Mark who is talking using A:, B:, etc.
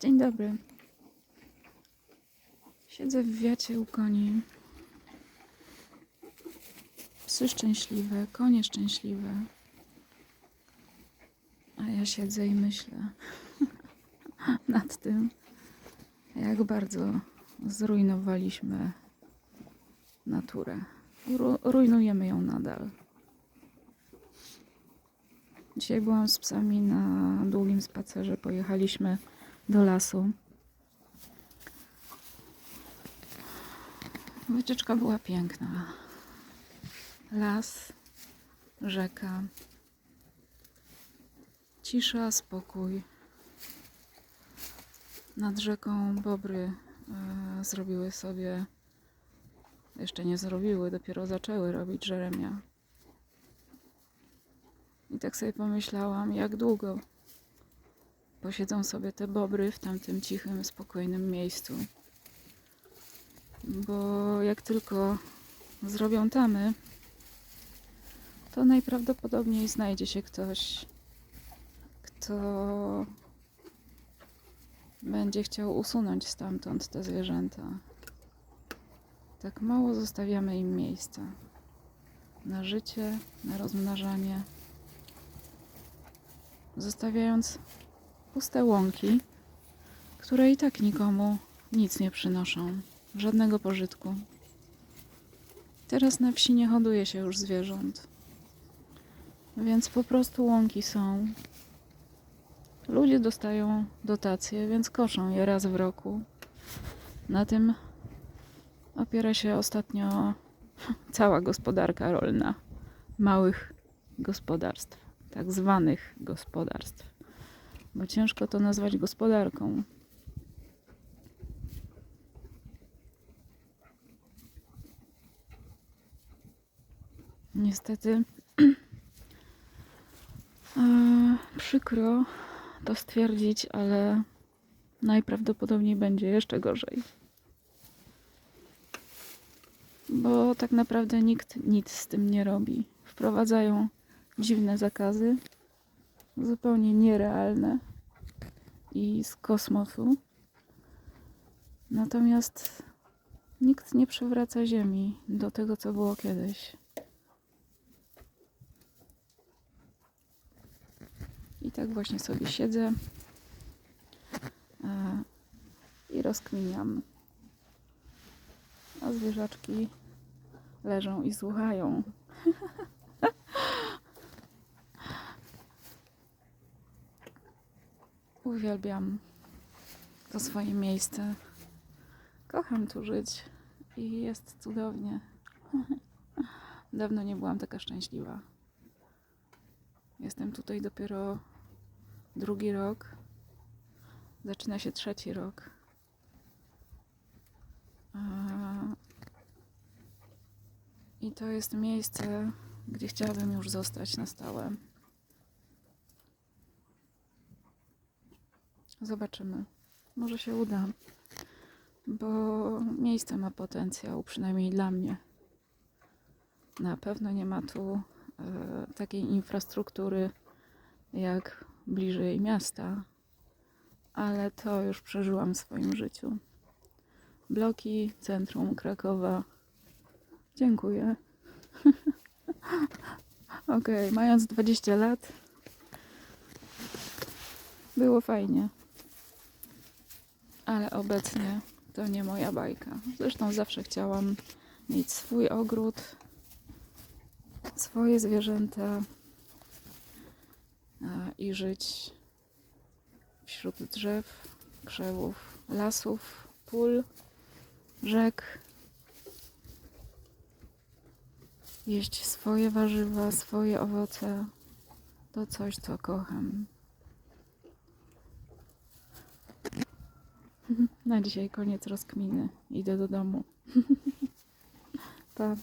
A: Dzień dobry. Siedzę w wiacie u koni. Psy szczęśliwe, konie szczęśliwe. A ja siedzę i myślę nad tym, jak bardzo zrujnowaliśmy naturę. Ru- rujnujemy ją nadal. Dzisiaj byłam z psami na długim spacerze. Pojechaliśmy do lasu. Wycieczka była piękna. Las, rzeka, cisza, spokój. Nad rzeką bobry e, zrobiły sobie, jeszcze nie zrobiły, dopiero zaczęły robić żeremia. I tak sobie pomyślałam, jak długo posiedzą sobie te bobry w tamtym cichym, spokojnym miejscu. Bo jak tylko zrobią tamy, to najprawdopodobniej znajdzie się ktoś, kto będzie chciał usunąć stamtąd te zwierzęta. Tak mało zostawiamy im miejsca na życie, na rozmnażanie, zostawiając puste łąki, które i tak nikomu nic nie przynoszą, żadnego pożytku. Teraz na wsi nie hoduje się już zwierząt, więc po prostu łąki są. Ludzie dostają dotacje, więc koszą je raz w roku. Na tym opiera się ostatnio cała gospodarka rolna małych gospodarstw, tak zwanych gospodarstw bo ciężko to nazwać gospodarką. Niestety e, przykro to stwierdzić, ale najprawdopodobniej będzie jeszcze gorzej. Bo tak naprawdę nikt nic z tym nie robi. Wprowadzają dziwne zakazy, zupełnie nierealne i z kosmosu. Natomiast nikt nie przywraca Ziemi do tego, co było kiedyś. I tak właśnie sobie siedzę e, i rozkminiam. A zwierzaczki leżą i słuchają. Uwielbiam to swoje miejsce. Kocham tu żyć i jest cudownie. Dawno nie byłam taka szczęśliwa. Jestem tutaj dopiero drugi rok. Zaczyna się trzeci rok. I to jest miejsce, gdzie chciałabym już zostać na stałe. Zobaczymy. Może się uda. Bo miejsce ma potencjał, przynajmniej dla mnie. Na pewno nie ma tu e, takiej infrastruktury jak bliżej miasta, ale to już przeżyłam w swoim życiu. Bloki, centrum Krakowa. Dziękuję. Okej, mając 20 lat, było fajnie ale obecnie to nie moja bajka. Zresztą zawsze chciałam mieć swój ogród, swoje zwierzęta a, i żyć wśród drzew, krzewów, lasów, pól, rzek. Jeść swoje warzywa, swoje owoce. To coś, co kocham. Na dzisiaj koniec rozkminy. Idę do domu. pa.